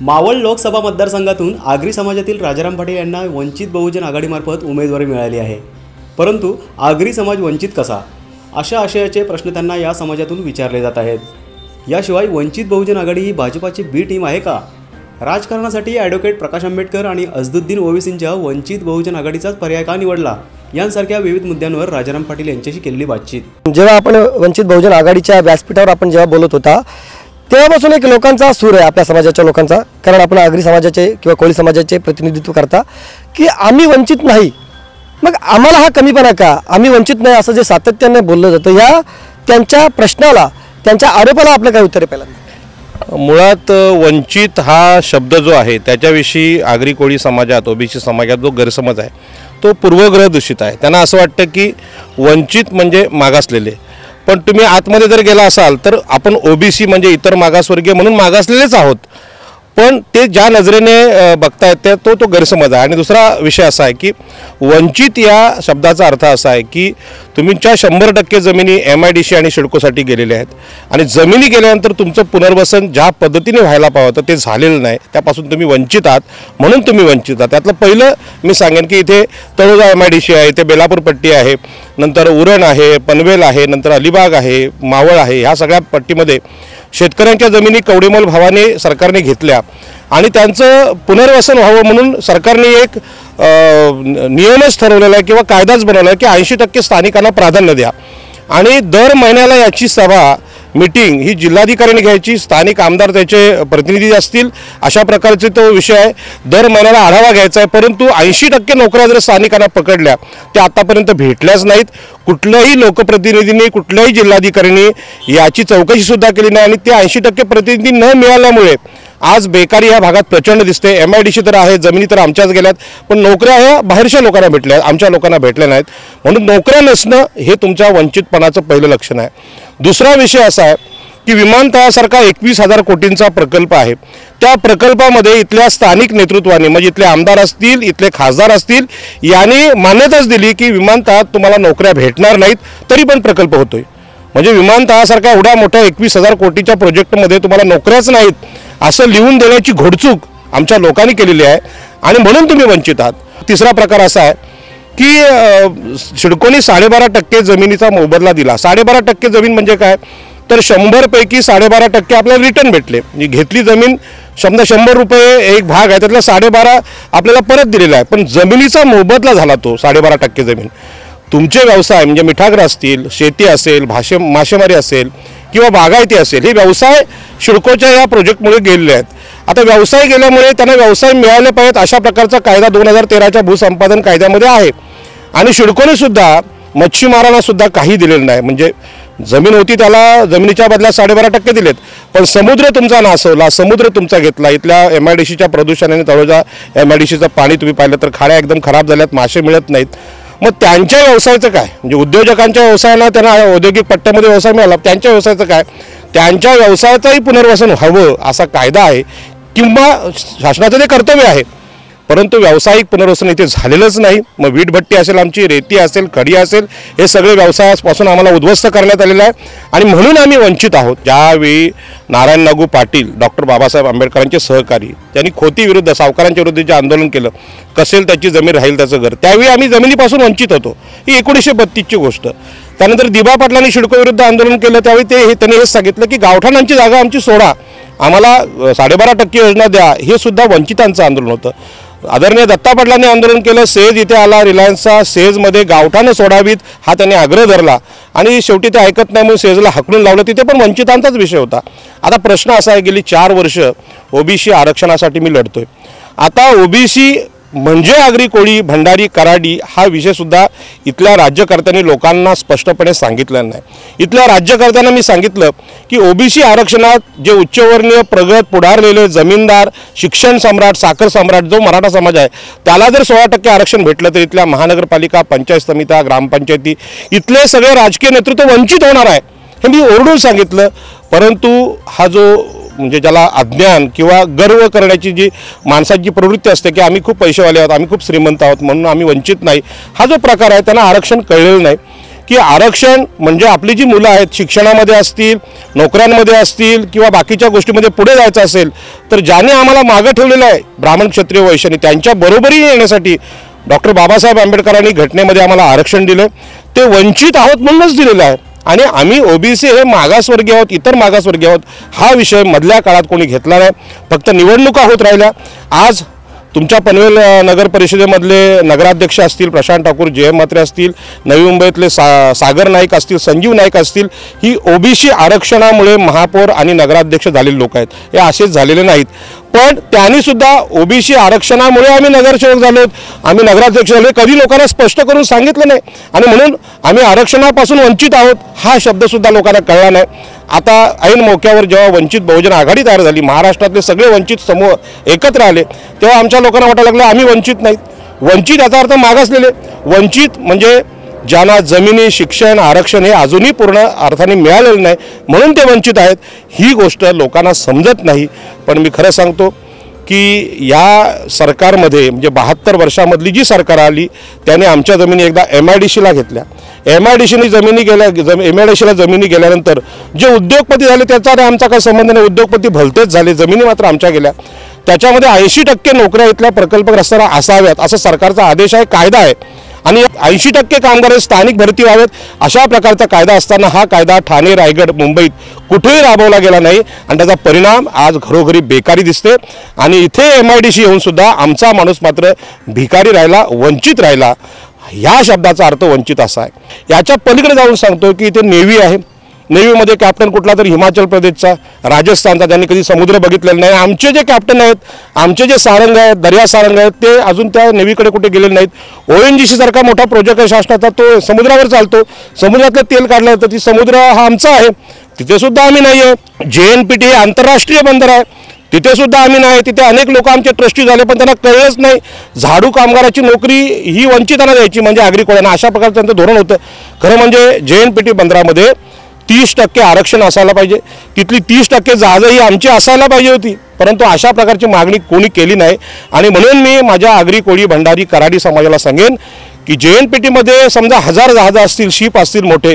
मावळ लोकसभा मतदारसंघातून आगरी समाजातील राजाराम पाटील यांना वंचित बहुजन आघाडीमार्फत उमेदवारी मिळाली आहे. परंतु आगरी समाज वंचित कसा? अशा आशयाचे प्रश्न त्यांना या समाजातून विचारले जात आहेत. याशिवाय वंचित बहुजन आघाडी ही भाजपाची बी टीम आहे का? राजकारणासाठी ॲडव्होकेट प्रकाश आंबेडकर आणि अजदुद्दीन ओवेसींच्या वंचित बहुजन आघाडीचाच पर्याय का निवडला? यांसारख्या विविध मुद्द्यांवर राजाराम पाटील यांच्याशी केलेली बातचीत. जेव्हा आपण वंचित बहुजन आघाडीच्या व्यासपीठावर आपण जेव्हा बोलत होता तेव्हापासून एक लोकांचा सूर आहे आपल्या समाजाच्या लोकांचा. कारण आपण आगरी समाजाचे किंवा कोळी समाजाचे प्रतिनिधित्व करता की आम्ही वंचित नाही. मग आम्हाला हा कमीपणा का? आम्ही वंचित नाही असं जे सातत्याने बोललं जातं या त्यांच्या प्रश्नाला त्यांच्या आरोपाला आपलं काय उत्तर आहे पहिल्यांदा? मुळात वंचित हा शब्द जो आहे त्याच्याविषयी आगरी कोळी समाजात ओबीसी समाजात जो गैरसमज आहे तो पूर्वग्रह दूषित आहे. त्यांना असं वाटतं की वंचित म्हणजे मागासलेले. पण तुम्ही आतमध्ये जर गेला असाल तर आपण ओबीसी म्हणजे इतर मागासवर्गीय म्हणून मागासलेलेच आहोत. पण ते ज्या नजरेने बघता बघतायत त्या तो तो गैरसमज आहे. आणि दुसरा विषय असा आहे की वंचित या शब्दाचा अर्थ असा आहे की तुमच्या शंभर टक्के जमिनी एम आय डी सी आणि शिडकोसाठी गेलेल्या आहेत आणि जमिनी गेल्यानंतर तुमचं पुनर्वसन ज्या पद्धतीने व्हायला पावं होतं ते झालेलं नाही. त्यापासून तुम्ही वंचित आहात म्हणून तुम्ही वंचित आहात. त्यातलं पहिलं मी सांगेन की इथे Taloja M I D C आहे इथे बेलापूर पट्टी आहे नंतर उरण आहे पनवेल आहे नंतर अलिबाग आहे मावळ आहे ह्या सगळ्या पट्टीमध्ये शेतकऱ्यांच्या जमिनी कवडीमोल भावाने सरकारने घेतल्या आणि त्यांचं पुनर्वसन व्हावं म्हणून सरकारने एक नियमच ठरवलेला आहे किंवा कायदाच बनवला आहे की ऐंशी टक्के स्थानिकांना प्राधान्य द्या. आणि दर महिन्याला याची सभा मीटिंग ही जिल्हाधिकाऱ्यांनी घ्यायची स्थानिक आमदार त्याचे प्रतिनिधी असतील अशा प्रकारचे तो विषय आहे. दर महिन्याला आढावा घ्यायचा आहे परंतु ऐंशी टक्के नोकऱ्या जर स्थानिकांना पकडल्या त्या आतापर्यंत भेटल्याच नाहीत. कुठल्याही लोकप्रतिनिधींनी कुठल्याही जिल्हाधिकाऱ्यांनी याची चौकशीसुद्धा केली नाही आणि ते ऐंशी टक्के प्रतिनिधी न मिळाल्यामुळे आज बेकारी या भागात प्रचंड दिसते. एम आय डी सी तर आहे जमिनी तर आमच्याच गेल्यात पण नोकऱ्या ह्या बाहेरच्या लोकांना भेटल्या आहेत, आमच्या लोकांना भेटल्या नाहीत. म्हणून नोकऱ्या नसणं हे तुमच्या वंचितपणाचं पहिलं लक्षण आहे. दुसरा विषय असा आहे की विमानतळासारखा एकवीस हजार कोटींचा प्रकल्प आहे. त्या प्रकल्पामध्ये इथल्या स्थानिक नेतृत्वाने म्हणजे इथले आमदार असतील इथले खासदार असतील यांनी मान्यताच दिली की विमानतळात तुम्हाला नोकऱ्या भेटणार नाहीत तरी पण प्रकल्प होतोय. म्हणजे विमानतळासारख्या एवढ्या मोठ्या एकवीस हजार कोटीच्या प्रोजेक्टमध्ये तुम्हाला नोकऱ्याच नाहीत असं लिहून देण्याची घोडचूक आमच्या लोकांनी केलेली आहे. आणि म्हणून तुम्ही वंचित आहात. तिसरा प्रकार असा आहे की सिडकोनी साडेबारा टक्के जमिनीचा मोबदला दिला. साडेबारा टक्के जमीन म्हणजे काय? तर शंभरपैकी साडेबारा टक्के आपल्याला रिटर्न भेटले. घेतली जमीन समजा शंभर रुपये एक भाग आहे त्यातला साडेबारा आपल्याला परत दिलेला आहे. पण जमिनीचा मोबदला झाला तो साडेबारा टक्के जमीन. तुमचे व्यवसाय म्हणजे मिठागर असतील शेती असेल भाषे मासेमारी असेल किंवा बागायती असेल हे व्यवसाय शिडकोच्या या प्रोजेक्टमुळे गेलेले आहेत. आता व्यवसाय गेल्यामुळे त्यांना व्यवसाय मिळाले पाहिजेत अशा प्रकारचा कायदा दोन हजार तेराच्या भूसंपादन कायद्यामध्ये आहे. आणि शिडकोने सुद्धा मच्छीमारांना सुद्धा काही दिलेलं नाही. म्हणजे जमीन होती त्याला जमिनीच्या बदल्यात साडेबारा टक्के दिलेत. पण समुद्र तुमचा नासवला समुद्र तुमचा घेतला. इथल्या एम आय डी सीच्या प्रदूषणाने तळोजा एम आय डी सीचं पाणी तुम्ही पाहिलं तर खाड्या एकदम खराब झाल्यात मासे मिळत नाहीत. मग त्यांच्या व्यवसायाचं काय? म्हणजे उद्योजकांच्या व्यवसायांना त्यांना औद्योगिक पट्ट्यामध्ये व्यवसाय मिळाला. त्यांच्या व्यवसायाचं काय? त्यांच्या व्यवसायाचंही पुनर्वसन हवं असा कायदा आहे किंवा शासनाचं ते कर्तव्य आहे परंतु व्यावसायिक पुनर्वसन इथे झालेलंच नाही. मग वीटभट्टी असेल आमची रेती असेल खडी असेल हे सगळे व्यवसायापासून आम्हाला उद्ध्वस्त करण्यात आलेलं आहे. आणि म्हणून आम्ही वंचित आहोत. ज्यावेळी नारायण नागू पाटील डॉक्टर बाबासाहेब आंबेडकरांचे सहकारी त्यांनी खोती विरुद्ध सावकारांच्या विरुद्ध जे आंदोलन केलं कसेल त्याची जमीन राहील त्याचं घर त्यावेळी आम्ही जमिनीपासून वंचित होतो. ही एकोणीसशे बत्तीसची गोष्ट. त्यानंतर दिबा पाटलांनी शिडको विरुद्ध आंदोलन केलं त्यावेळी ते हे त्यांनी हेच सांगितलं की गावठाणांची जागा आमची सोडा. आम्हाला साडेबारा टक्के योजना द्या. हे सुद्धा वंचितांचं आंदोलन होतं. आदरणीय दत्ता पाटलांनी आंदोलन केलं सेज इथे आला रिलायन्सचा सेजमध्ये गावठानं सोडावीत हा त्यांनी आग्रह धरला. आणि शेवटी ते ऐकत नाही म्हणून सेजला हकलून लावलं. तिथे पण वंचितांचाच विषय होता. आता प्रश्न असा आहे गेली चार वर्ष ओबीसी आरक्षणासाठी मी लढतोय. आता ओबीसी म्हणजे आगरी कोळी भंडारी कराडी हा विषयसुद्धा इथल्या राज्यकर्त्यांनी लोकांना स्पष्टपणे सांगितलं नाही. इथल्या राज्यकर्त्यांना मी सांगितलं की ओबीसी आरक्षणात जे उच्चवर्णीय प्रगत पुढारलेले जमीनदार शिक्षण सम्राट साखर सम्राट जो मराठा समाज आहे त्याला जर सोळा टक्के आरक्षण भेटलं तर इथल्या महानगरपालिका पंचायत समित्या ग्रामपंचायती इथले सगळे राजकीय नेतृत्व वंचित होणार आहे. हे मी ओरडून सांगितलं. परंतु हा जो म्हणजे ज्याला अज्ञान किंवा गर्व करण्याची जी माणसाची प्रवृत्ती असते की आम्ही खूप पैसेवाले आहोत आम्ही खूप श्रीमंत आहोत म्हणून आम्ही वंचित नाही हा जो प्रकार आहे त्यांना आरक्षण कळलेलं नाही. की आरक्षण म्हणजे आपली जी मुलं आहेत शिक्षणामध्ये असतील नोकऱ्यांमध्ये असतील किंवा बाकीच्या गोष्टीमध्ये पुढे जायचं असेल तर ज्याने आम्हाला मागं ठेवलेलं आहे ब्राह्मण क्षत्रिय वैश्याने त्यांच्या बरोबरी येण्यासाठी डॉक्टर बाबासाहेब आंबेडकरांनी घटनेमध्ये आम्हाला आरक्षण दिलं. ते वंचित आहोत म्हणूनच दिलेलं आहे. आणि आम्ही ओबीसी हे मागासवर्गीय आहोत इतर मागासवर्गीय आहोत हा विषय मधल्या काळात कोणी घेतला नाही. फक्त निवडणुका होत राहिल्या. आज तुमच्या पनवेल नगर परिषदेमधले नगराध्यक्ष असतील प्रशांत ठाकूर जय म्हात्रे असतील नवी मुंबईतले सा सागर नाईक असतील संजीव नाईक असतील ही ओबीसी आरक्षणामुळे महापौर आणि नगराध्यक्ष झालेले लोक आहेत. हे असेच झालेले नाहीत. पण त्यांनी सुद्धा ओबीसी आरक्षणामुळे आम्ही नगरसेवक झालो. आम्ही नगराध्यक्ष झालो. कधी लोकांना स्पष्ट करून सांगितलं नाही. आणि म्हणून आम्ही आरक्षणापासून वंचित आहोत हा शब्दसुद्धा लोकांना कळला नाही. आता ऐन मोक्यावर जेव्हा वंचित बहुजन आघाडी तयार झाली महाराष्ट्रातले सगळे वंचित समूह एकत्र आले तेव्हा आमच्या लोकांना वाटायला लागलं आम्ही वंचित नाहीत वंचित याचा अर्थ मागासलेले. वंचित म्हणजे ज्यांना जमिनी शिक्षण आरक्षण हे अजूनही पूर्ण अर्थाने मिळालेलं नाही म्हणून ते वंचित आहेत ही गोष्ट लोकांना समजत नाही. पण मी खरं सांगतो की या सरकारमध्ये म्हणजे बहात्तर वर्षामधली जी सरकार आली त्याने आमच्या जमिनी एकदा एम आय डी सीला घेतल्या. एम आय डी सीने जमिनी गेल्या जम एम आय डी सीला जमिनी गेल्यानंतर जे उद्योगपती झाले त्याचा आणि आमचा काही संबंध नाही. उद्योगपती भलतेच झाले जमिनी मात्र आमच्या गेल्या. त्याच्यामध्ये ऐंशी टक्के नोकऱ्या इथल्या प्रकल्पग्रस्तांना असाव्यात असा सरकारचा आदेश आहे कायदा आहे. आणि ऐंशी टक्के कामगार स्थानिक भरती व्हावेत अशा प्रकारचा कायदा असताना हा कायदा ठाणे रायगड मुंबईत कुठेही राबवला गेला नाही. आणि त्याचा परिणाम आज घरोघरी बेकारी दिसते. आणि इथे एम आय डी सी सुद्धा आमचा माणूस मात्र भिकारी राहिला वंचित राहिला. ह्या शब्दाचा अर्थ वंचित असा आहे. याच्या पलीकडे जाऊन सांगतो की इथे नेव्ही आहे. नेव्हीमध्ये कॅप्टन कुठला तर हिमाचल प्रदेशचा राजस्थानचा त्यांनी कधी समुद्र बघितलेला नाही. आमचे जे कॅप्टन आहेत आमचे जे सारंग आहेत दर्या सारंग आहेत ते अजून त्या नेव्हीकडे कुठे गेलेले नाहीत. ओ एन जी सारखा मोठा प्रोजेक्ट आहे शासनाचा तो समुद्रावर चालतो. समुद्रातलं तेल काढलं तर ती समुद्र हा आमचा आहे. तिथेसुद्धा आम्ही नाही आहे जे एन पी टी हे आंतरराष्ट्रीय बंदर आहे. तिथे सुद्धा आम्ही नाही. तिथे अनेक लोक आमचे ट्रस्टी झाले पण त्यांना कळलंच नाही. झाडू कामगाराची नोकरी ही वंचितांना द्यायची म्हणजे आगरी कोळ्यांना अशा प्रकारचं त्यांचं धोरण होतं. खरं म्हणजे जे एन पी टी बंदरामध्ये तीस टक्के आरक्षण असायला पाहिजे. तिथली तीस टक्के जहाजं ही आमची असायला पाहिजे होती. परंतु अशा प्रकारची मागणी कोणी केली नाही. आणि म्हणून मी माझ्या आगरी कोळी भंडारी कराडी समाजाला सांगेन की जे एन पी टीमध्ये समजा हजार जहाजं असतील शिप असतील मोठे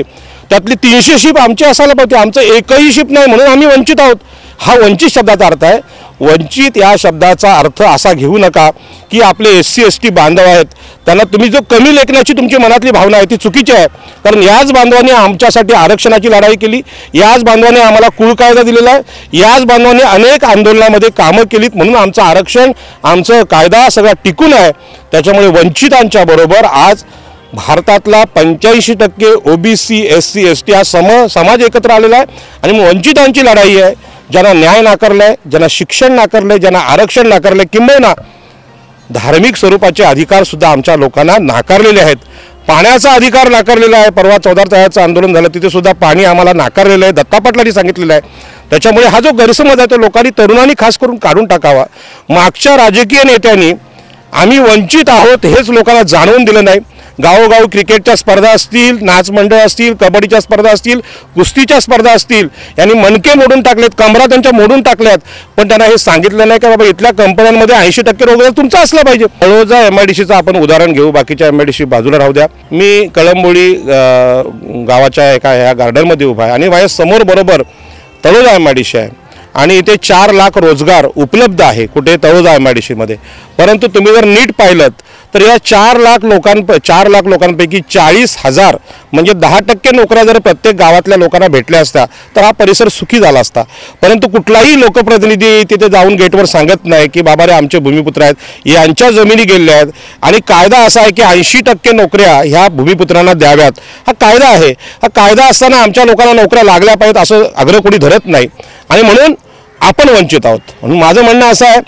त्यातली तीनशे शिप आमची असायला पाहिजे. आमचं एकही शिप नाही म्हणून आम्ही वंचित आहोत. हा वंचित शब्दाचा अर्थ आहे. वंचित या शब्दाचा अर्थ असा घेऊ नका की आपले एस सी एस टी बांधव आहेत. त्यांना तुम्ही जो कमी लेखण्याची तुमची मनातली भावना आहे ती चुकीची आहे. कारण याच बांधवाने आमच्यासाठी आरक्षणाची लढाई केली याच बांधवाने आम्हाला कुळ कायदा दिलेला आहे याच बांधवाने अनेक आंदोलनामध्ये कामं केलीत म्हणून आमचं आरक्षण आमचं कायदा सगळा टिकून आहे. त्याच्यामुळे वंचितांच्या बरोबर आज भारतातला पंच्याऐंशी टक्के OBC S C S T हा सम समाज एकत्र आलेला आहे. आणि मग वंचितांची लढाई आहे ज्यांना न्याय नाकारलं आहे ज्यांना शिक्षण नाकारलं आहे ज्यांना आरक्षण नाकारलं आहे किंबहुना धार्मिक स्वरूपाचे अधिकारसुद्धा आमच्या लोकांना नाकारलेले आहेत. पाण्याचा अधिकार नाकारलेला आहे. परवा चौदा तळ्याचं आंदोलन झालं. तिथे सुद्धा पाणी आम्हाला नाकारलेलं आहे. दत्ता पाटलांनी सांगितलेलं आहे. त्याच्यामुळे हा जो गैरसमज आहे तो लोकांनी तरुणांनी खास करून काढून टाकावा. मागच्या राजकीय नेत्यांनी आम्ही वंचित आहोत हेच लोकांना जाणवून दिलं नाही. गावोगाव क्रिकेटच्या स्पर्धा असतील नाच मंडळ असतील कबड्डीच्या स्पर्धा असतील कुस्तीच्या स्पर्धा असतील यांनी मनके मोडून टाकलेत कमरा त्यांच्या मोडून टाकल्यात. पण त्यांना हे सांगितलं नाही का बाबा इथल्या कंपन्यांमध्ये ऐंशी टक्के रोजगार तुमचा असला पाहिजे. तळोजा एम आय डी सीचं आपण उदाहरण घेऊ बाकीच्या एम आय डी सी बाजूला राहू द्या. मी कळंबोळी गावाच्या एका ह्या गार्डनमध्ये उभा आहे आणि माझ्यासमोर बरोबर Taloja M I D C आहे. आणि इथे चार लाख रोजगार उपलब्ध आहे कुठे तळोजा एम आय डी सीमध्ये परंतु तुम्ही जर नीट पाहिलं तर या चार लाख लोकांप चार लाख लोकांपैकी चाळीस हजार म्हणजे दहा टक्के नोकऱ्या जर प्रत्येक गावातल्या लोकांना भेटल्या असत्या तर हा परिसर सुखी झाला असता. परंतु कुठलाही लोकप्रतिनिधी तिथे जाऊन गेटवर सांगत नाही की बाबा रे आमचे भूमिपुत्र आहेत यांच्या जमिनी गेलेल्या आहेत आणि कायदा असा आहे की ऐंशी टक्के नोकऱ्या ह्या भूमिपुत्रांना द्याव्यात. हा कायदा आहे. हा कायदा असताना आमच्या लोकांना नोकऱ्या लागल्या पाहिजेत असं आग्रह कोणी धरत नाही. आणि म्हणून आपण वंचित आहोत. म्हणून माझं म्हणणं असं आहे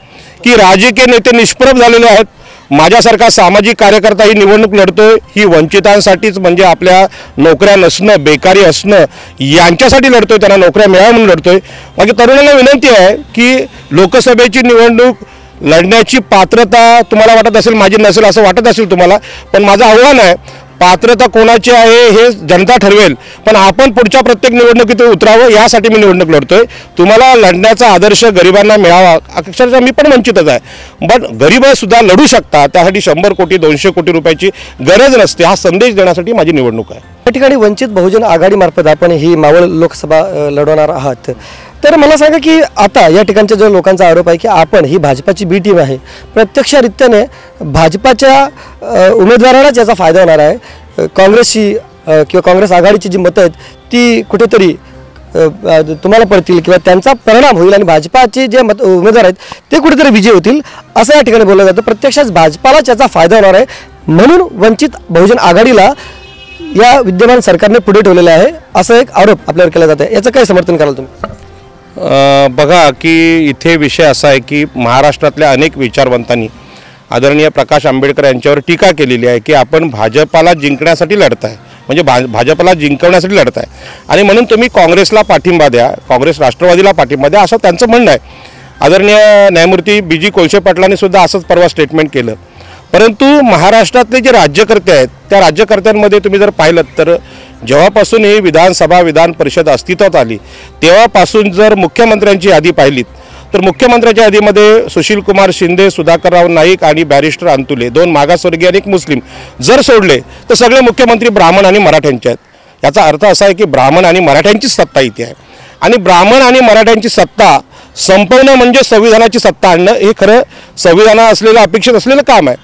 की राजकीय नेते निष्प्रभ झालेले आहेत. माझ्यासारखा सामाजिक कार्यकर्ता ही निवडणूक लढतोय. ही वंचितांसाठीच म्हणजे आपल्या नोकऱ्या नसणं बेकारी असणं यांच्यासाठी लढतोय त्यांना नोकऱ्या मिळाव्या म्हणून लढतोय. माझी तरुणांना विनंती आहे की लोकसभेची निवडणूक लढण्याची पात्रता तुम्हाला वाटत असेल माझी नसेल असं वाटत असेल तुम्हाला पण माझं आव्हान आहे पात्रता कोणाची आहे हे जनता ठरवेल. पण आपण पुढच्या प्रत्येक निवडणुकीत उतरावं यासाठी मी निवडणूक लढतोय. तुम्हाला लढण्याचा आदर्श गरिबांना मिळावा अक्षरशः मी पण वंचितच आहे. पण गरीबसुद्धा लढू शकता त्यासाठी शंभर कोटी दोनशे कोटी रुपयाची गरज नसते हा संदेश देण्यासाठी माझी निवडणूक आहे. या ठिकाणी वंचित बहुजन आघाडीमार्फत आपण ही मावळ लोकसभा लढवणार आहात. तर मला सांगा की आता या ठिकाणच्या जो लोकांचा आरोप आहे की आपण ही भाजपाची बी टीम आहे प्रत्यक्षरित्याने भाजपाच्या उमेदवारालाच याचा फायदा होणार आहे. काँग्रेसची किंवा काँग्रेस आघाडीची जी मतं आहेत ती कुठेतरी तुम्हाला पडतील किंवा त्यांचा परिणाम होईल आणि भाजपाचे जे मत उमेदवार आहेत ते कुठेतरी विजय होतील असं या ठिकाणी बोललं जातं. प्रत्यक्षात भाजपालाच याचा फायदा होणार आहे. म्हणून वंचित बहुजन आघाडीला या विद्यमान सरकारने पुढे ठेवलेलं आहे असा एक आरोप आपल्यावर केला जात आहे. याचं काय समर्थन कराल तुम्ही? बघा की इथे विषय असा आहे की महाराष्ट्रातल्या अनेक विचारवंतांनी आदरणीय प्रकाश आंबेडकर यांच्यावर टीका केलेली आहे की आपण भाजपाला जिंकण्यासाठी लढताय. म्हणजे भा भाजपला जिंकवण्यासाठी लढताय. आणि म्हणून तुम्ही काँग्रेसला पाठिंबा द्या काँग्रेस राष्ट्रवादीला पाठिंबा द्या असं त्यांचं म्हणणं आहे. आदरणीय न्यायमूर्ती बी जी कोळशे पाटलांनी सुद्धा असंच परवा स्टेटमेंट केलं. परंतु महाराष्ट्रातले जे राज्यकर्ते आहेत त्या राज्यकर्त्यांमध्ये तुम्ही जर पाहिलं तर जेव्हापासून ही विधानसभा विधान परिषद अस्तित्वात आली तेव्हापासून जर मुख्यमंत्र्यांची यादी पाहिलीत तर मुख्यमंत्र्यांच्या यादीमध्ये सुशीलकुमार शिंदे सुधाकरराव नाईक आणि बॅरिस्टर अंतुले दोन मागासवर्गीय आणि एक मुस्लिम. जर सोडले तर सगळे मुख्यमंत्री ब्राह्मण आणि मराठ्यांचे आहेत. याचा अर्थ असा आहे की ब्राह्मण आणि मराठ्यांचीच सत्ता इथे आहे. आणि ब्राह्मण आणि मराठ्यांची सत्ता संपवणं म्हणजे संविधानाची सत्ता आणणं हे खरं संविधाना असलेलं अपेक्षित असलेलं काम आहे.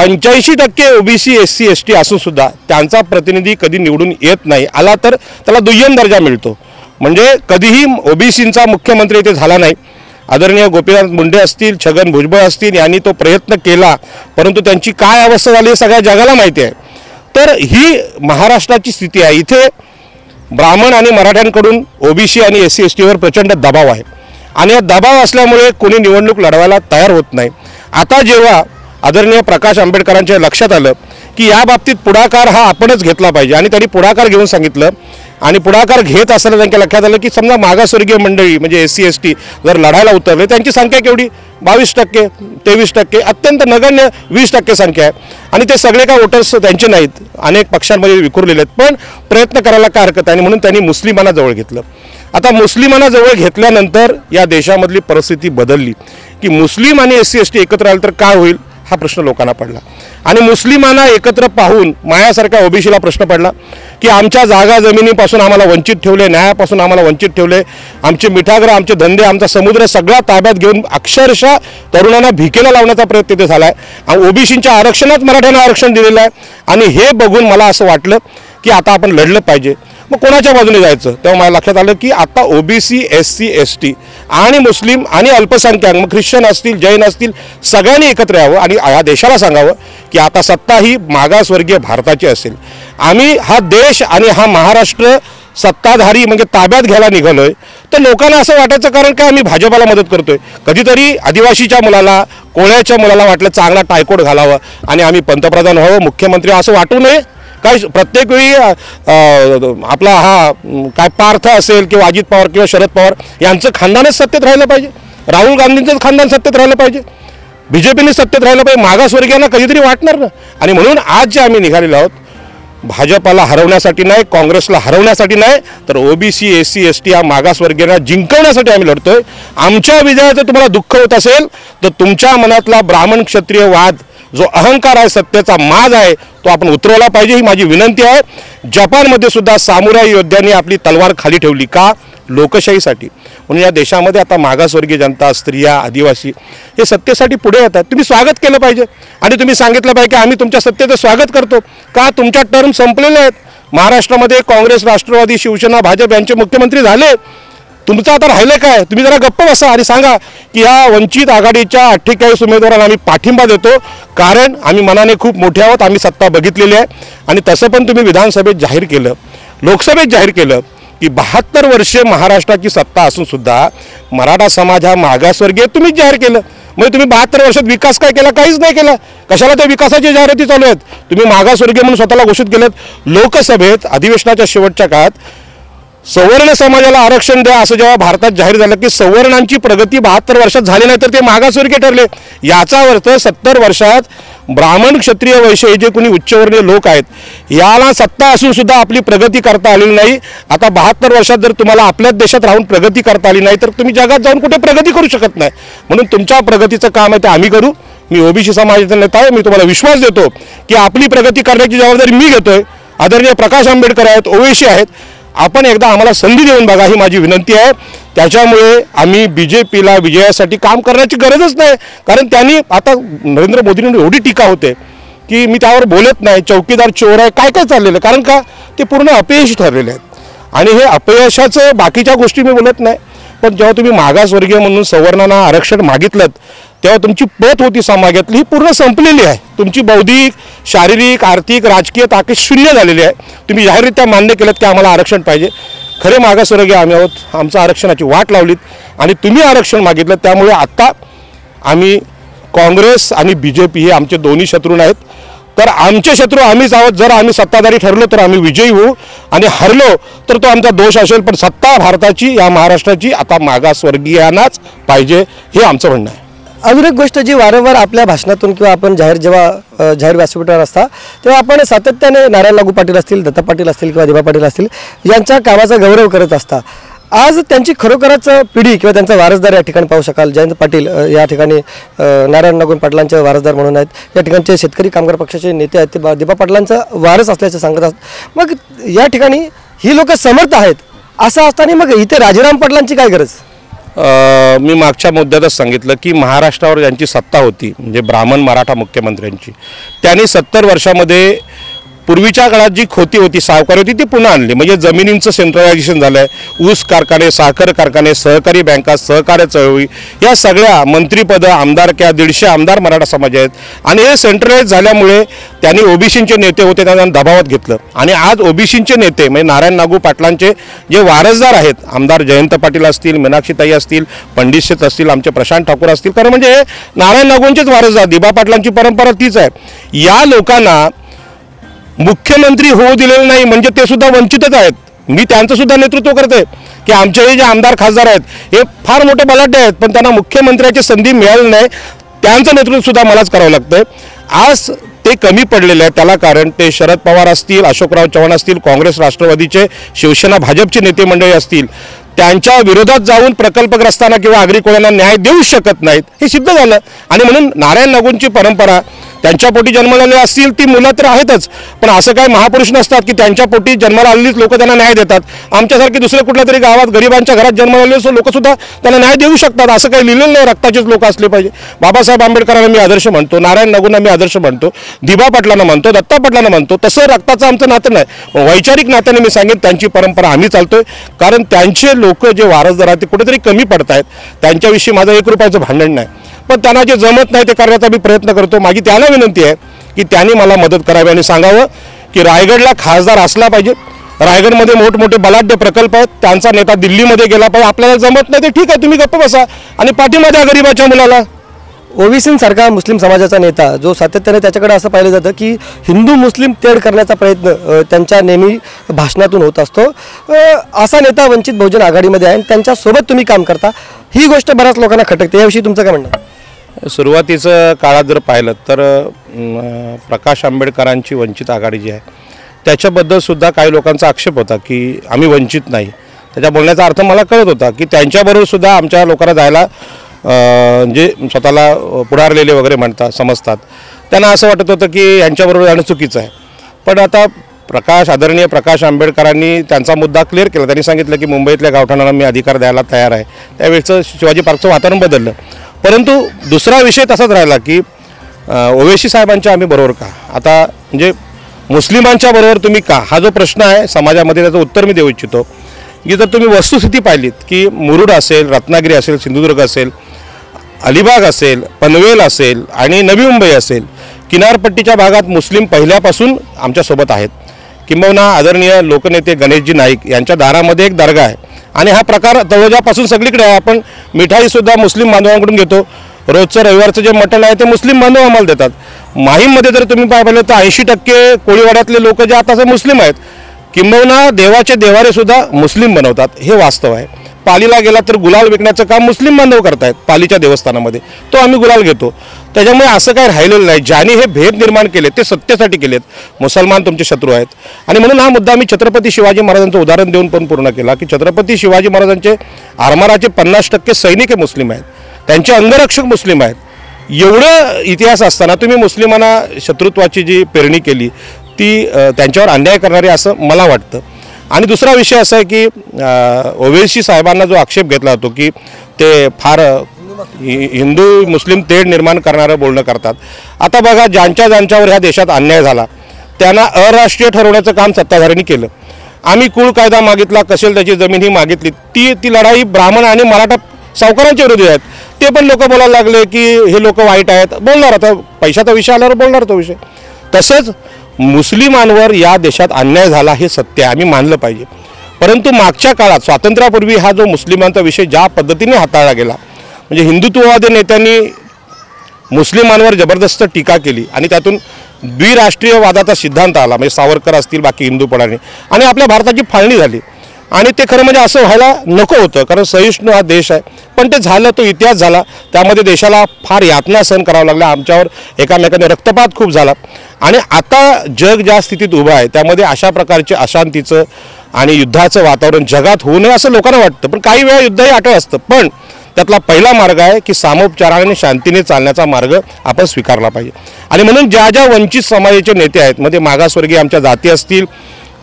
पंच्याऐंशी टक्के OBC S C S T असून सुद्धा त्यांचा प्रतिनिधी कधी निवडून येत नाही. आला तर त्याला दुय्यम दर्जा मिळतो. म्हणजे कधीही ओबीसींचा मुख्यमंत्री इथे झाला नाही. आदरणीय गोपीनाथ मुंडे असतील छगन भुजबळ असतील यांनी तो प्रयत्न केला परंतु त्यांची काय अवस्था झाली हे सगळ्या जगाला माहिती आहे. तर ही महाराष्ट्राची स्थिती आहे. इथे ब्राह्मण आणि मराठ्यांकडून ओबीसी आणि एस सी एस टीवर प्रचंड दबाव आहे. आणि या दबाव असल्यामुळे कोणी निवडणूक लढवायला तयार होत नाही. आता जेव्हा आदरणीय प्रकाश आंबेडकरांच्या लक्षात आलं की या बाबतीत पुढाकार हा आपणच घेतला पाहिजे. आणि त्यांनी पुढाकार घेऊन सांगितलं. आणि पुढाकार घेत असताना त्यांच्या लक्षात आलं की समजा मागासवर्गीय मंडळी म्हणजे एस सी एस टी जर लढायला उतरले त्यांची संख्या केवढी? बावीस टक्के तेवीस टक्के अत्यंत नगण्य वीस टक्के संख्या आहे. आणि ते सगळे काय वोटर्स त्यांचे नाहीत. अनेक पक्षांमध्ये विखुरलेले आहेत. पण प्रयत्न करायला काय हरकत आहे. आणि म्हणून त्यांनी मुस्लिमांना जवळ घेतलं. आता मुस्लिमांना जवळ घेतल्यानंतर या देशामधली परिस्थिती बदलली. की मुस्लिम आणि एस सी एस टी एकत्र आलं तर काय होईल? हा प्रश्न लोकांना पडला. आणि मुस्लिमांना एकत्र पाहून मायासारख्या ओबीसीला प्रश्न पडला की आमच्या जागा जमिनीपासून आम्हाला वंचित ठेवले न्यायापासून आम्हाला वंचित ठेवले आमचे मिठाग्रह आमचे धंदे आमचा समुद्र सगळा ताब्यात घेऊन अक्षरशः तरुणांना भिकेला लावण्याचा प्रयत्न तिथे झाला आहे आणि ओबीसींच्या आरक्षणात मराठ्यांना आरक्षण दिलेलं आहे. आणि हे बघून मला असं वाटलं की आता आपण लढलं पाहिजे. मग कोणाच्या बाजूने जायचं? तेव्हा मला लक्षात आलं की आता OBC S C S T आणि मुस्लिम आणि अल्पसंख्याक मग ख्रिश्चन असतील जैन असतील सगळ्यांनी एकत्र यावं आणि या देशाला सांगावं की आता सत्ता ही मागासवर्गीय भारताची असेल. आम्ही हा देश आणि हा महाराष्ट्र सत्ताधारी म्हणजे ताब्यात घ्यायला निघालो आहे तर लोकांना असं वाटायचं कारण काय? आम्ही भाजपाला मदत करतोय. कधीतरी आदिवासीच्या मुलाला कोळ्याच्या मुलाला वाटलं चांगला टायकोट घालावा आणि आम्ही पंतप्रधान व्हावं मुख्यमंत्री असं वाटू नये. काय प्रत्येक वेळी आपला हा काय पार्थ असेल किंवा अजित पवार किंवा शरद पवार यांचं खानदानच सत्तेत राहिलं पाहिजे. राहुल गांधींचंच खानदान सत्तेत राहिलं पाहिजे. बी जे पीने सत्तेत राहिलं पाहिजे. मागासवर्गीयांना कधीतरी वाटणार ना. आणि म्हणून आज जे आम्ही निघालेलो आहोत भाजपाला हरवण्यासाठी नाही काँग्रेसला हरवण्यासाठी नाही तर OBC S C S T या मागासवर्गीयांना जिंकवण्यासाठी आम्ही लढतोय. आमच्या विजयाचं तुम्हाला दुःख होत असेल तर तुमच्या मनातला ब्राह्मण क्षत्रिय वाद जो अहंकार आहे सत्तेचा माज आहे तो आपण उतरवला पाहिजे ही माझी विनंती आहे. जपानमध्ये सुद्धा सामुराई योद्ध्यांनी आपली तलवार खाली ठेवली का? लोकशाहीसाठी. म्हणून या देशामध्ये आता मागासवर्गीय जनता स्त्रिया आदिवासी हे सत्तेसाठी पुढे येतात तुम्ही स्वागत केलं पाहिजे. आणि तुम्ही सांगितलं पाहिजे की आम्ही तुमच्या सत्तेचं स्वागत करतो. का तुमच्या टर्म संपलेल्या आहेत? महाराष्ट्रामध्ये काँग्रेस राष्ट्रवादी शिवसेना भाजप यांचे मुख्यमंत्री झाले. तुमचं आता राहिलं काय? तुम्ही जरा गप्प बसा आणि सांगा की या वंचित आघाडीच्या अठ्ठेचाळीस उमेदवारांना आम्ही पाठिंबा देतो. कारण आम्ही मनाने खूप मोठे आहोत. आम्ही सत्ता बघितलेली आहे. आणि तसं पण तुम्ही विधानसभेत जाहीर केलं. लोकसभेत जाहीर केलं. की बहात्तर वर्षे महाराष्ट्राची सत्ता असून सुद्धा मराठा समाज हा मागासवर्गीय तुम्हीच जाहीर केलं. म्हणजे तुम्ही बहात्तर वर्षात विकास काय केला काहीच नाही केला. कशाला त्या विकासाची जाहिराती चालू आहेत? तुम्ही मागासवर्गीय म्हणून स्वतःला घोषित केलेत. लोकसभेत अधिवेशनाच्या शेवटच्या काळात सवर्ण समाजाला आरक्षण द्या असं जेव्हा भारतात जाहीर झालं की सवर्णांची प्रगती बहात्तर वर्षात झाली नाही तर ते मागासवर्गीय ठरले. याचा अर्थ सत्तर वर्षात ब्राह्मण क्षत्रिय वैश्य हे जे कोणी उच्चवर्णीय लोक आहेत याला सत्ता असून सुद्धा आपली प्रगती करता आलेली नाही. आता बहात्तर वर्षात जर तुम्हाला आपल्याच देशात राहून प्रगती करता आली नाही तर तुम्ही जगात जाऊन कुठे प्रगती करू शकत नाही. म्हणून तुमच्या प्रगतीचं काम आहे ते आम्ही करू. मी ओबीसी समाजाचा नेता आहे मी तुम्हाला विश्वास देतो की आपली प्रगती करण्याची जबाबदारी मी घेतोय. आदरणीय प्रकाश आंबेडकर आहेत ओवेशी आहेत. आपण एकदा आम्हाला संधी देऊन बघा ही माझी विनंती आहे. त्याच्यामुळे आम्ही बी जे पीला विजयासाठी काम करण्याची गरजच नाही. कारण त्यांनी आता नरेंद्र मोदींनी एवढी टीका होते की मी त्यावर बोलत नाही चौकीदार चोर आहे काय काय चाललेलं आहे? कारण का? ते पूर्ण अपयशी ठरलेले आहेत. आणि हे अपयशाचं बाकीच्या गोष्टी मी बोलत नाही. पण जेव्हा तुम्ही मागासवर्गीय म्हणून सवर्णांना आरक्षण मागितलं तेव्हा तुमची पत होती समाजातली ही पूर्ण संपलेली आहे. तुमची बौद्धिक शारीरिक आर्थिक राजकीय ताकद शून्य झालेली आहे. तुम्ही जाहीररित्या मान्य केलं की आम्हाला आरक्षण पाहिजे. खरे मागासवर्गीय आम्ही आहोत आमचं आरक्षणाची वाट लावलीत आणि तुम्ही आरक्षण मागितलं त्यामुळे आत्ता आम्ही काँग्रेस आणि बी जे पी हे आमचे दोन्ही शत्रू आहेत तर आमचे शत्रू आम्हीच आहोत. जर आम्ही सत्ताधारी ठरलो तर आम्ही विजयी होऊ. आणि हरलो तर तो आमचा दोष असेल. पण सत्ता भारताची या महाराष्ट्राची आता मागासवर्गीयांनाच पाहिजे हे आमचं म्हणणं आहे. अजून एक गोष्ट जी वारंवार आपल्या भाषणातून किंवा आपण जाहीर जेव्हा जाहीर व्यासपीठावर असता तेव्हा आपण सातत्याने नारायण लागू पाटील असतील दत्ता पाटील असतील किंवा देवा पाटील असतील यांच्या कामाचा गौरव करत असता. आज त्यांची खरोखरच पिढी किंवा त्यांचा वारसदार या ठिकाणी पाहू शकाल. जयंत पाटील या ठिकाणी नारायण नागून पाटलांचे वारसदार म्हणून आहेत. या ठिकाणचे शेतकरी कामगार पक्षाचे नेते आहेत. ते दिपा पाटलांचा वारस असल्याचं सांगत असतात मग या ठिकाणी ही लोक समर्थ आहेत असं असताना मग इथे राजाराम पाटलांची काय गरज? मी मागच्या मुद्द्यातच सांगितलं की महाराष्ट्रावर ज्यांची सत्ता होती म्हणजे ब्राह्मण मराठा मुख्यमंत्र्यांची त्यांनी सत्तर वर्षामध्ये पूर्वीच्या काळात जी खोती होती सावकारी होती ती पुन्हा आणली. म्हणजे जमिनींचं सेंट्रलायझेशन झालं आहे ऊस कारखाने साखर कारखाने सहकारी बँका सहकार्य चळवळी या सगळ्या मंत्रिपदं आमदारक्या दीडशे आमदार मराठा समाज आहेत. आणि हे सेंट्रलाइज झाल्यामुळे त्यांनी ओबीसींचे नेते होते त्यांना दबावात घेतलं. आणि आज ओबीसींचे नेते म्हणजे नारायण नागू पाटलांचे जे वारसदार आहेत आमदार जयंत पाटील असतील मीनाक्षीताई असतील पंडित शेत असतील आमचे प्रशांत ठाकूर असतील कारण म्हणजे हे नारायण नागूंचेच वारसदार दिबा पाटलांची परंपरा तीच आहे. या लोकांना मुख्यमंत्री होऊ दिलेलं नाही म्हणजे ते सुद्धा वंचितच आहेत. मी त्यांचं सुद्धा नेतृत्व करते की आमचे हे जे आमदार खासदार आहेत हे फार मोठे बलाढ्य आहेत पण त्यांना मुख्यमंत्र्याची संधी मिळाली नाही. त्यांचं नेतृत्व सुद्धा मलाच करावं लागतं आज ते कमी पडलेले आहेत त्याला कारण ते शरद पवार असतील अशोकराव चव्हाण असतील काँग्रेस राष्ट्रवादीचे शिवसेना भाजपचे नेते मंडळी असतील त्यांच्या विरोधात जाऊन प्रकल्पग्रस्तांना किंवा आगरी कोणाला न्याय देऊ शकत नाहीत हे सिद्ध झालं. आणि म्हणून नारायण नागूंची परंपरा त्यांच्या पोटी जन्माला असतील ती मुलं तर आहेतच. पण असं काही महापुरुष नसतात की त्यांच्या पोटी जन्माला आलेलीच लोक त्यांना न्याय देतात. आमच्यासारखे दुसऱ्या कुठल्या तरी गावात गरिबांच्या घरात जन्माला आलेले लोक त्यांना न्याय देऊ शकतात. असं काही लिहिलेलं नाही रक्ताचेच लोक असले पाहिजे. बाबासाहेब आंबेडकरांना मी आदर्श म्हणतो नारायण नगूंना मी आदर्श म्हणतो दिबा पाटलांना म्हणतो दत्ता पाटलांना म्हणतो तसं रक्ताचं आमचं नातं नाही. वैचारिक नात्याने मी सांगेन त्यांची परंपरा आम्ही चालतोय. कारण त्यांचे लोक जे वारसदार आहेत ते कुठेतरी कमी पडत आहेत त्यांच्याविषयी माझं एक रुपयाचं भांडण नाही. पण त्यांना जे जमत नाही ते करण्याचा मी प्रयत्न करतो. माझी त्यांना विनंती आहे की त्यांनी मला मदत करावी आणि सांगावं की रायगडला खासदार असला पाहिजे. रायगडमध्ये मोठमोठे बलाढ्य प्रकल्प आहेत. त्यांचा नेता दिल्लीमध्ये गेला पाहिजे. आपल्याला जमत नाही ते ठीक आहे तुम्ही गप्प बसा. आणि पाठीमध्ये गरीबाच्या मुलाला. ओबीसींसारखा मुस्लिम समाजाचा नेता जो सातत्याने त्याच्याकडे असं पाहिलं जातं की हिंदू मुस्लिम तेढ करण्याचा प्रयत्न त्यांच्या नेहमी भाषणातून होत असतो. असा नेता वंचित बहुजन आघाडीमध्ये आहे आणि त्यांच्यासोबत तुम्ही काम करता. ही गोष्ट बऱ्याच लोकांना खटकते. याविषयी तुमचं काय म्हणणं? सुरुवातीचं काळात जर पाहिलं तर प्रकाश आंबेडकरांची वंचित आघाडी जी आहे त्याच्याबद्दल सुद्धा काही लोकांचा आक्षेप होता की आम्ही वंचित नाही. त्याच्या बोलण्याचा अर्थ मला कळत होता की त्यांच्याबरोबर सुद्धा आमच्या लोकांना जायला जे स्वतःला पुढारलेले वगैरे म्हणतात समजतात. त्यांना असं वाटत होतं की यांच्याबरोबर जाणं चुकीचं आहे. पण आता प्रकाश आदरणीय प्रकाश आंबेडकरांनी त्यांचा मुद्दा क्लिअर केला. त्यांनी सांगितलं की मुंबईतल्या गावठाणांना मी अधिकार द्यायला तयार आहे. त्यावेळेचं शिवाजी पार्कचं वातावरण बदललं. परंतु दुसरा विषय तसाच राहिला की ओवेशी ओवेसी साहेबांच्या आम्ही बरोबर का? आता म्हणजे मुस्लिमांच्या बरोबर तुम्ही का? हा जो प्रश्न आहे समाजामध्ये त्याचं उत्तर मी देऊ इच्छितो. की जर तुम्ही वस्तुस्थिती पाहिलीत की मुरुड असेल रत्नागिरी असेल सिंधुदुर्ग असेल अलिबाग असेल पनवेल असेल आणि नवी मुंबई असेल किनारपट्टीच्या भागात मुस्लिम पहिल्यापासून आमच्यासोबत आहेत. किंबहुना आदरणीय लोकनेते गणेशजी नाईक यांच्या दारामध्ये एक दर्गा आहे. आणि हा प्रकार तळोजापासून सगळीकडे आहे. आपण मिठाईसुद्धा मुस्लिम बांधवांकडून घेतो. रोजचं रविवारचं जे मटण आहे ते मुस्लिम बांधव आम्हाला देतात. माहीममध्ये जर तुम्ही पाहिलं तर ऐंशी टक्के कोळीवाड्यातले लोक जे आता मुस्लिम आहेत किंबहुना देवाचे देवारेसुद्धा मुस्लिम बनवतात. हे वास्तव आहे. पालीला गेला तर गुलाल विकण्याचं काम मुस्लिम बांधव करतायत पालीच्या देवस्थानामध्ये. तो आम्ही गुलाल घेतो. त्याच्यामुळे असं काही राहिलेलं नाही. ज्यांनी हे भेद निर्माण केले ते सत्तेसाठी केलेत. मुसलमान तुमचे शत्रू आहेत. आणि म्हणून हा मुद्दा मी छत्रपती शिवाजी महाराजांचं उदाहरण देऊन पण पूर्ण केला की छत्रपती शिवाजी महाराजांचे आरमाराचे पन्नास टक्के सैनिक हे मुस्लिम आहेत. त्यांचे अंगरक्षक मुस्लिम आहेत. एवढं इतिहास असताना तुम्ही मुस्लिमांना शत्रुत्वाची जी पेरणी केली ती त्यांच्यावर अन्याय करणारी असं मला वाटतं. आणि दुसरा विषय असा आहे की ओवेसी साहेबांना जो आक्षेप घेतला जातो की ते फार हिंदू मुस्लिम तेढ निर्माण करणारं बोलणं करतात. आता बघा ज्यांच्या ज्यांच्यावर ह्या देशात अन्याय झाला त्यांना अराष्ट्रीय ठरवण्याचं काम सत्ताधाऱ्यांनी केलं. आम्ही कुळ कायदा मागितला कसेल त्याची जमीन ही मागितली. ती ती लढाई ब्राह्मण आणि मराठा सावकारांच्या विरोधी आहेत. ते पण लोक बोलायला लागले की हे लोक वाईट आहेत. बोलणार आता पैशाचा विषय आल्यावर बोलणार तो विषय. तसंच मुस्लिमांवर या देशात अन्याय झाला हे सत्य आहे आम्ही मानलं पाहिजे. परंतु मागच्या काळात स्वातंत्र्यापूर्वी हा जो मुस्लिमांचा विषय ज्या पद्धतीने हाताळला गेला म्हणजे हिंदुत्ववादी नेत्यांनी मुस्लिमांवर जबरदस्त टीका केली आणि त्यातून द्विराष्ट्रीयवादाचा सिद्धांत आला. म्हणजे सावरकर असतील बाकी हिंदूपणाने आणि आपल्या भारताची फाळणी झाली. आणि ते खरं म्हणजे असं व्हायला नको होतं कारण सहिष्णू हा देश आहे. पण ते झालं तो इतिहास झाला. त्यामध्ये देशाला फार यातना सहन करावं लागल्या आमच्यावर एकामेकाने रक्तपात खूप झाला. आणि आता जग ज्या स्थितीत उभं आहे त्यामध्ये अशा प्रकारचे अशांतीचं आणि युद्धाचं वातावरण जगात होऊ नये असं लोकांना वाटतं. पण काही वेळा युद्धही आठवत असतं. पण त्यातला पहिला मार्ग आहे की सामोपचाराने आणि शांतीने चालण्याचा मार्ग आपण स्वीकारला पाहिजे. आणि म्हणून ज्या ज्या वंचित समाजाचे नेते आहेत मध्ये मागासवर्गीय आमच्या जाती असतील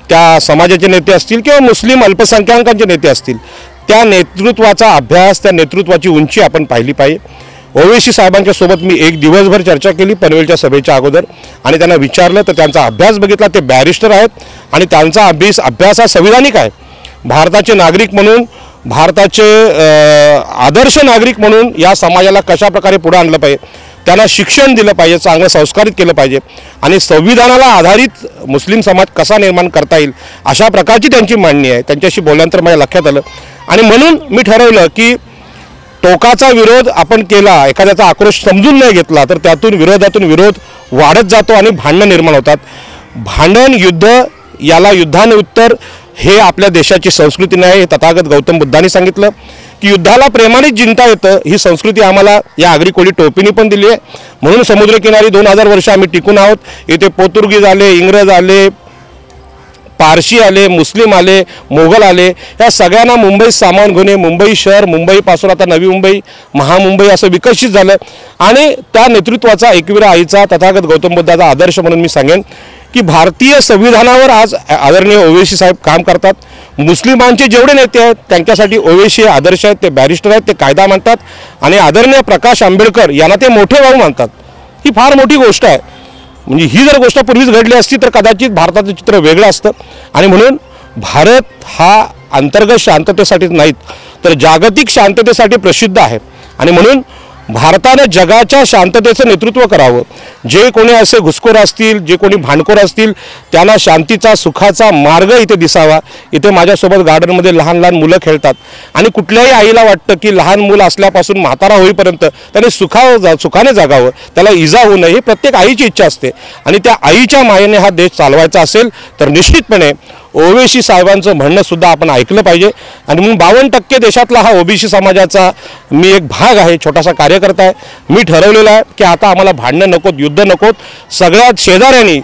त्या समाजाचे नेते असतील किंवा मुस्लिम अल्पसंख्याकांचे नेते असतील त्या नेतृत्वाचा अभ्यास त्या नेतृत्वाची उंची आपण पाहिली पाहिजे. ओवेसी साहेबांच्या सोबत मी एक दिवसभर चर्चा केली पनवेलच्या सभेच्या अगोदर आणि त्यांना विचारलं तर त्यांचा अभ्यास बघितला ते बॅरिस्टर आहेत आणि त्यांचा अभ्यास अभ्यास हा संविधानिक आहे. भारताचे नागरिक म्हणून भारताचे आदर्श नागरिक म्हणून या समाजाला कशाप्रकारे पुढं पुढे आणलं पाहिजे त्यांना शिक्षण दिलं पाहिजे चांगलं संस्कारित केलं पाहिजे आणि संविधानाला आधारित मुस्लिम समाज कसा निर्माण करता येईल अशा प्रकारची त्यांची मांडणी आहे. त्यांच्याशी बोलल्यानंतर माझ्या लक्षात आलं. आणि म्हणून मी ठरवलं की टोकाचा विरोध आपण केला एखाद्याचा आक्रोश समजून नाही घेतला तर त्यातून विरोधातून विरोध वाढत जातो आणि भांडणं निर्माण होतात. भांडण युद्ध याला युद्धाने उत्तर हे आपल्या देशाची संस्कृती नाही हे तथागत गौतम बुद्धांनी सांगितलं. की युद्धाला प्रेमानेच जिंकता येतं ही संस्कृती आम्हाला या आगरी कोळी टोपीने पण दिली आहे. म्हणून समुद्रकिनारी दोन हजार वर्ष आम्ही टिकून आहोत. इथे पोर्तुगीज आले इंग्रज आले पारशी आले मुस्लिम आले मोगल आले. या सगळ्यांना मुंबईत सामावून घेणे मुंबई शहर मुंबईपासून आता नवी मुंबई महामुंबई असं विकसित झालं. आणि त्या नेतृत्वाचा एकविरा आईचा तथागत गौतम बुद्धाचा आदर्श म्हणून मी सांगेन. की भारतीय संविधानावर आज आदरणीय ओवेसी साहेब काम करतात. मुस्लिमांचे जेवढे नेते आहेत त्यांच्यासाठी ओवेसी आदर्श आहेत ते बॅरिस्टर आहेत ते कायदा मानतात. आणि आदरणीय प्रकाश आंबेडकर यांना ते मोठे भाऊ मानतात. ही फार मोठी गोष्ट आहे. म्हणजे ही जर गोष्ट पूर्वीच घडली असती तर कदाचित भारताचं चित्र वेगळं असतं. आणि म्हणून भारत हा अंतर्गत शांततेसाठीच नाहीत तर जागतिक शांततेसाठी प्रसिद्ध आहे. आणि म्हणून भारतानं जगाच्या शांततेचं नेतृत्व करावं. जे कोणी असे घुसखोर असतील जे कोणी भांडखोर असतील त्यांना शांतीचा सुखाचा मार्ग इथे दिसावा. इथे माझ्यासोबत गार्डनमध्ये लहान लहान मुलं खेळतात. आणि कुठल्याही आईला वाटतं की लहान मुलं असल्यापासून म्हातारा होईपर्यंत त्याने सुखा जा सुखाने जागावं. त्याला इजा होऊ नये ही प्रत्येक आईची इच्छा असते. आणि त्या आईच्या मायेने हा देश चालवायचा असेल तर निश्चितपणे ओवेसी साहेबांचं म्हणणं सुद्धा आपण ऐकलं पाहिजे. आणि म्हणून बावन्न टक्के देशातला हा ओबीसी समाजाचा मी एक भाग आहे छोटासा कार्यकर्ता आहे. मी ठरवलेला आहे की आता आम्हाला भांडणं नकोत युद्ध नकोत. सगळ्यात शेजाऱ्यांनी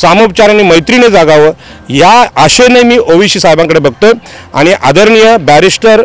सामोपचाराने मैत्रीने जागावं. या आशेने मी ओवीसी साहेबांकडे बघतोय. आणि आदरणीय बॅरिस्टर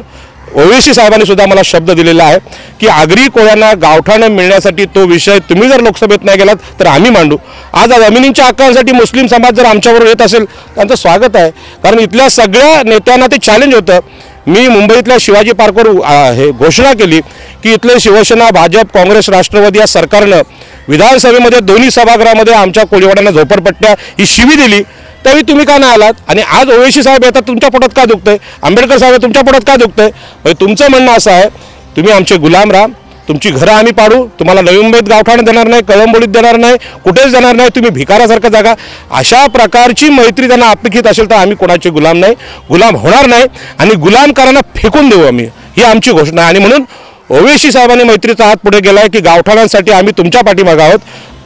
ओवेसी साहेबांनी सुद्धा मला शब्द दिलेला आहे की आगरी कोळ्यांना गावठाणं मिळण्यासाठी तो विषय तुम्ही जर लोकसभेत नाही गेलात तर आम्ही मांडू. आज जमिनींच्या हक्कांसाठी मुस्लिम समाज जर आमच्याबरोबर येत असेल त्यांचं स्वागत आहे. कारण इथल्या सगळ्या नेत्यांना ते चॅलेंज होतं. मी मुंबईतल्या शिवाजी पार्कवर हे घोषणा केली की इथले शिवसेना भाजप काँग्रेस राष्ट्रवादी या सरकारनं विधानसभेमध्ये दोन्ही सभागृहामध्ये आमच्या कोळीवाड्यांना झोपडपट्ट्या ही शिवी दिली. त्यावेळी तुम्ही का नाही आलात? आणि आज ओवेशी साहेब येतात तुमच्या पोटात का दुखतंय? आंबेडकर साहेब तुमच्या पोटात का दुखतंय? म्हणजे तुमचं म्हणणं असं आहे तुम्ही आमचे गुलाम राहा तुमची घरं आम्ही पाडू तुम्हाला नवी मुंबईत गावठाण देणार नाही कळंबोलीत देणार नाही कुठेच देणार नाही तुम्ही भिकारासारखं जागा. अशा प्रकारची मैत्री त्यांना अपेक्षित असेल तर आम्ही कोणाचे गुलाम नाही गुलाम होणार नाही आणि गुलामकारांना फेकून देऊ आम्ही. ही आमची घोषणा आहे. आणि म्हणून ओवेशी साहेबांनी मैत्रीचा हात पुढे गेला आहे की गावठाणांसाठी आम्ही तुमच्या पाठीमागं आहोत.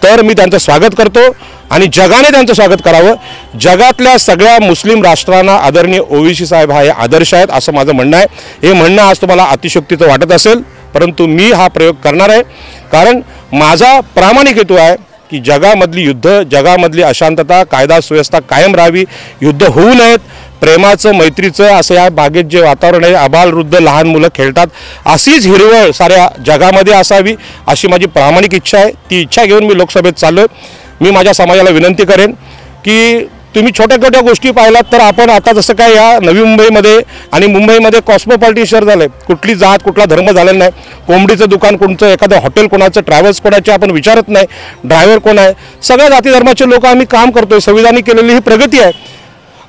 तर मी त्यांचं स्वागत करतो आणि जगाने त्यांचं स्वागत करावं. जगातल्या सगळ्या मुस्लिम राष्ट्रांना आदरणीय ओवीसी साहेब हा हे आदर्श आहेत असं माझं म्हणणं आहे. हे म्हणणं आज तुम्हाला अतिशोक्तीचं वाटत असेल परंतु मी हा प्रयोग करणार आहे. कारण माझा प्रामाणिक हेतू आहे की जगामधली युद्ध जगामधली अशांतता कायदा सुव्यवस्था कायम राहावी. युद्ध होऊ नयेत. प्रेमाचं मैत्रीचं असं या बागेत जे वातावरण आहे अबाल वृद्ध लहान मुलं खेळतात अशीच हिरवळ साऱ्या जगामध्ये असावी अशी माझी प्रामाणिक इच्छा आहे. ती इच्छा घेऊन मी लोकसभेत चाललो मी माझ्या समाजाला विनंती करेन की तुम्ही छोट्या छोट्या गोष्टी पाहिलात तर आपण आता जसं काय या नवी मुंबईमध्ये आणि मुंबईमध्ये कॉस्मोपॉलिटी शहर झालं आहे कुठली जात कुठला धर्म झालेला नाही. कोंबडीचं दुकान कोणचं एखादं हॉटेल कोणाचं ट्रॅव्हल्स कोणाचे आपण विचारत नाही. ड्रायव्हर कोण आहे? सगळ्या जाती धर्माचे लोक आम्ही काम करतोय. संविधानी केलेली ही प्रगती आहे.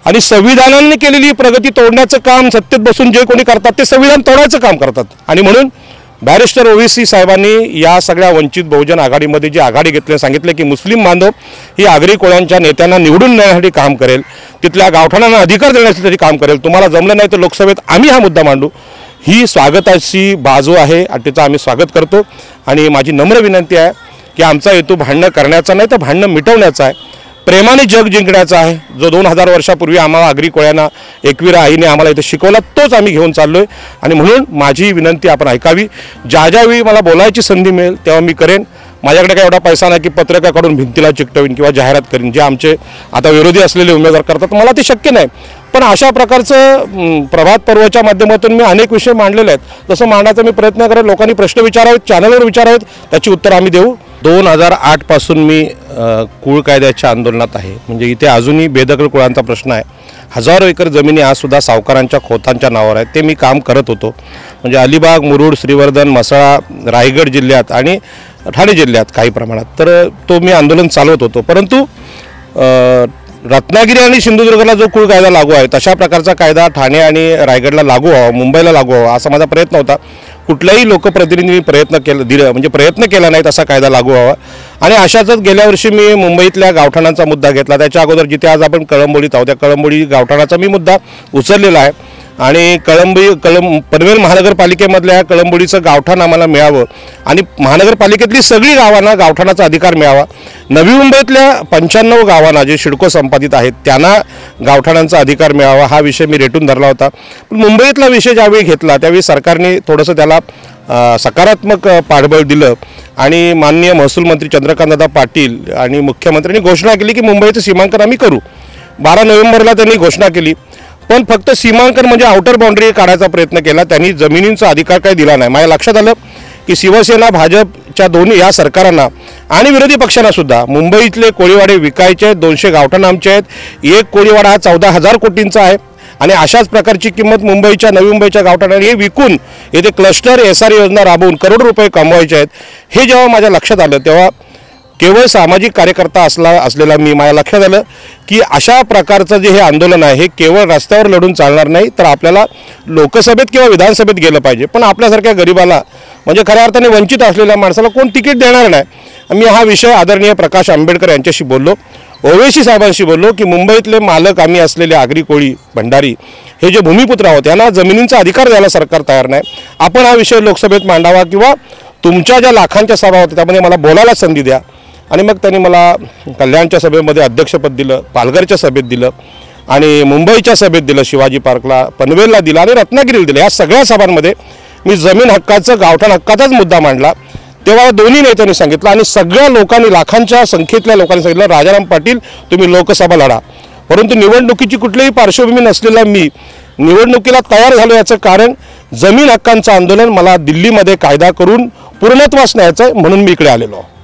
आणि संविधानाने केलेली प्रगती तोडण्याचं काम सत्तेत बसून जे कोणी करतात ते संविधान तोडायचं काम करतात. आणि म्हणून बॅरिस्टर ओवीसी साहेबांनी या सगळ्या वंचित बहुजन आघाडीमध्ये जी आघाडी घेतली सांगितलं की मुस्लिम बांधव ही आगरी कोळ्यांच्या नेत्यांना निवडून नेण्यासाठी काम करेल तिथल्या गावठाणांना अधिकार देण्यासाठी काम करेल. तुम्हाला जमलं नाही तर लोकसभेत आम्ही हा मुद्दा मांडू. ही स्वागताची बाजू आहे आणि तिचं आम्ही स्वागत करतो. आणि माझी नम्र विनंती आहे की आमचा हेतू भांडणं करण्याचा नाही तर भांडणं मिटवण्याचा आहे. प्रेमाने जग जिंकण्याचा आहे. जो दोन हजार वर्षापूर्वी आम्हाला आगरी कोळ्यांना एकविरा आईने आम्हाला इथं शिकवला तोच आम्ही घेऊन चाललो आहे आणि म्हणून माझी विनंती आपण ऐकावी. ज्या ज्यावेळी मला बोलायची संधी मिळेल तेव्हा मी करेन. माझ्याकडे काय एवढा पैसा नाही की पत्रकाकडून भिंतीला चिकटवीन किंवा जाहिरात करीन. जे आमचे आता विरोधी असलेले उमेदवार करतात मला ते शक्य नाही. पण अशा प्रकारचं प्रभात पर्वाच्या माध्यमातून मी अनेक विषय मांडलेले आहेत. तसं मांडण्याचा मी प्रयत्न करेन लोकांनी प्रश्न विचारावेत चॅनलवर विचारावेत त्याची उत्तर आम्ही देऊ. दोन हजार आठपासून मी कुळ कायद्याच्या आंदोलनात आहे. म्हणजे इथे अजूनही बेदखल कुळांचा प्रश्न आहे. हजारो एकर जमिनी आज सुद्धा सावकारांच्या खोतांच्या नावावर आहेत. ते मी काम करत होतो. म्हणजे अलिबाग मुरुड श्रीवर्धन मसाळा रायगड जिल्ह्यात आणि ठाणे जिल्ह्यात काही प्रमाणात. तर तो मी आंदोलन चालवत होतो. परंतु रत्नागिरी आणि सिंधुदुर्गला जो कुळ कायदा लागू आहे तशा प्रकारचा कायदा ठाणे आणि रायगडला लागू व्हावा मुंबईला लागू व्हावा असा माझा प्रयत्न होता. कुठल्याही लोकप्रतिनिधींनी प्रयत्न केला दिलं म्हणजे प्रयत्न केला नाही तसा कायदा लागू व्हावा. आणि अशातच गेल्या वर्षी मी मुंबईतल्या गावठाणांचा मुद्दा घेतला. त्याच्या अगोदर जिथे आज आपण कळंबोलीत आहोत त्या कळंबोळी गावठाणाचा मी मुद्दा उचललेला आहे. आणि कळंबी कळंब पनवेल महानगरपालिकेमधल्या कळंबोडीचं गावठाण आम्हाला मिळावं. आणि महानगरपालिकेतली सगळी गावांना गावठाणाचा अधिकार मिळावा. नवी मुंबईतल्या पंच्याण्णव गावांना जे शिडको संपादित आहेत त्यांना गावठाणांचा अधिकार मिळावा हा विषय मी रेटून धरला होता. पण मुंबईतला विषय ज्यावेळी घेतला त्यावेळी सरकारने थोडंसं त्याला सकारात्मक पाठबळ दिलं. आणि माननीय महसूल मंत्री चंद्रकांतदादा पाटील आणि मुख्यमंत्र्यांनी घोषणा केली की मुंबईचं सीमांकन आम्ही करू. बारा नोव्हेंबरला त्यांनी घोषणा केली. पण फक्त सीमांकन म्हणजे आउटर बाउंड्री काढायचा प्रयत्न केला. त्यांनी जमिनींचा अधिकार काही दिला नाही. माझ्या लक्षात आलं की शिवसेना भाजपच्या दोन्ही या सरकारांना आणि विरोधी पक्षांना सुद्धा मुंबईतले कोळीवाडे विकायचे आहेत दोनशे गावठाण आमचे आहेत. एक कोळीवाडा हा चौदा हजार कोटींचा आहे आणि अशाच प्रकारची किंमत मुंबईच्या नवी मुंबईच्या गावठाणाने हे विकून येथे क्लस्टर एस आर योजना राबवून करोड रुपये कमवायचे आहेत. हे जेव्हा माझ्या लक्षात आलं तेव्हा केवळ सामाजिक कार्यकर्ता असला असलेला मी माझ्या लक्षात आलं की अशा प्रकारचं जे हे आंदोलन आहे हे केवळ रस्त्यावर लढून चालणार नाही तर आपल्याला लोकसभेत किंवा विधानसभेत गेलं पाहिजे. पण आपल्यासारख्या गरिबाला म्हणजे खऱ्या अर्थाने वंचित असलेल्या माणसाला कोण तिकीट देणार नाही? मी हा विषय आदरणीय प्रकाश आंबेडकर यांच्याशी बोललो. ओवेशी साहेबांशी बोललो की मुंबईतले मालक आम्ही असलेले आगरी कोळी भंडारी हे जे भूमिपुत्र आहोत यांना जमिनींचा अधिकार द्यायला सरकार तयार नाही. आपण हा विषय लोकसभेत मांडावा किंवा तुमच्या ज्या लाखांच्या सभा होत्या त्यामध्ये मला बोलायला संधी द्या. आणि मग त्यांनी मला कल्याणच्या सभेमध्ये अध्यक्षपद दिलं पालघरच्या सभेत दिलं आणि मुंबईच्या सभेत दिलं शिवाजी पार्कला पनवेलला दिलं आणि रत्नागिरीला दिलं. या सगळ्या सभांमध्ये मी जमीन हक्काचं गावठाण हक्काचाच मुद्दा मांडला. तेव्हा दोन्ही नेत्यांनी सांगितलं आणि सगळ्या लोकांनी लाखांच्या संख्येतल्या लोकांनी सांगितलं राजाराम पाटील तुम्ही लोकसभा लढा. परंतु निवडणुकीची कुठलीही पार्श्वभूमी नसलेला मी निवडणुकीला तयार झालो याचं कारण जमीन हक्कांचं आंदोलन मला दिल्लीमध्ये कायदा करून पूर्णत्वास न्यायचं आहे म्हणून मी इकडे आलेलो आहे.